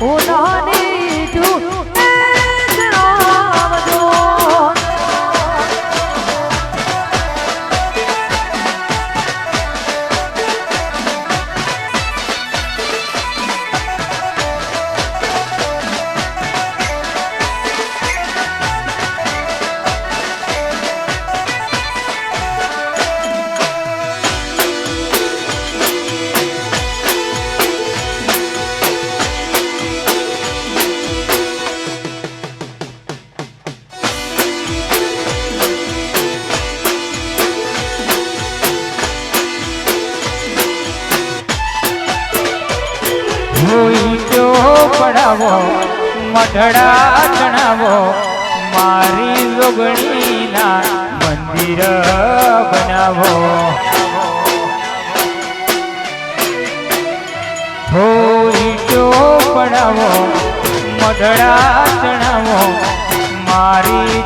ઉડાને મઢડા ચણાવો મારી જોગણીના મંદિર બનાવો. ઈટો પડાવો મઢડા ચણાવો મારી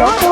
Don't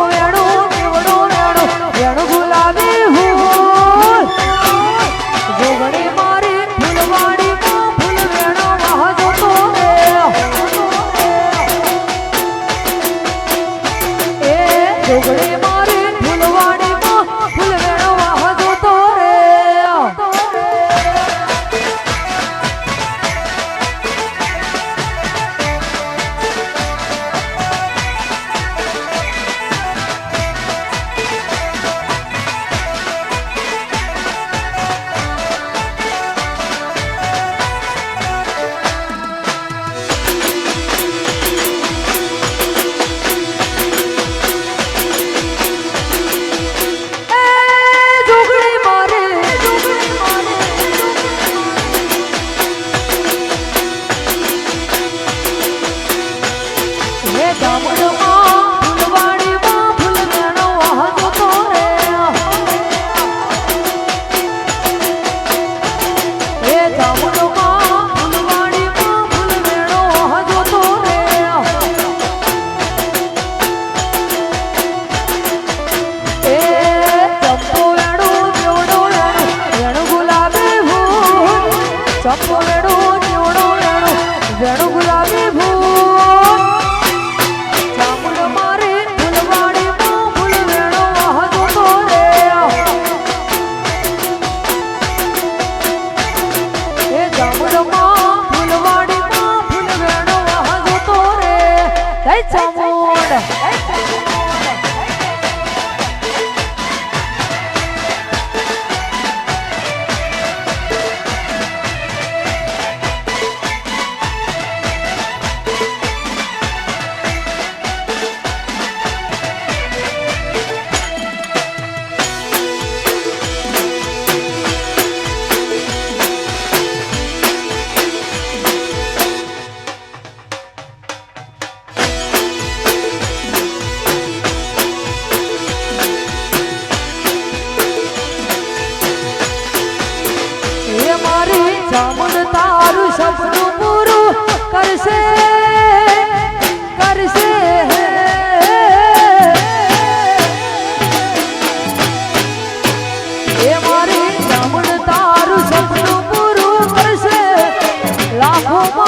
ভবা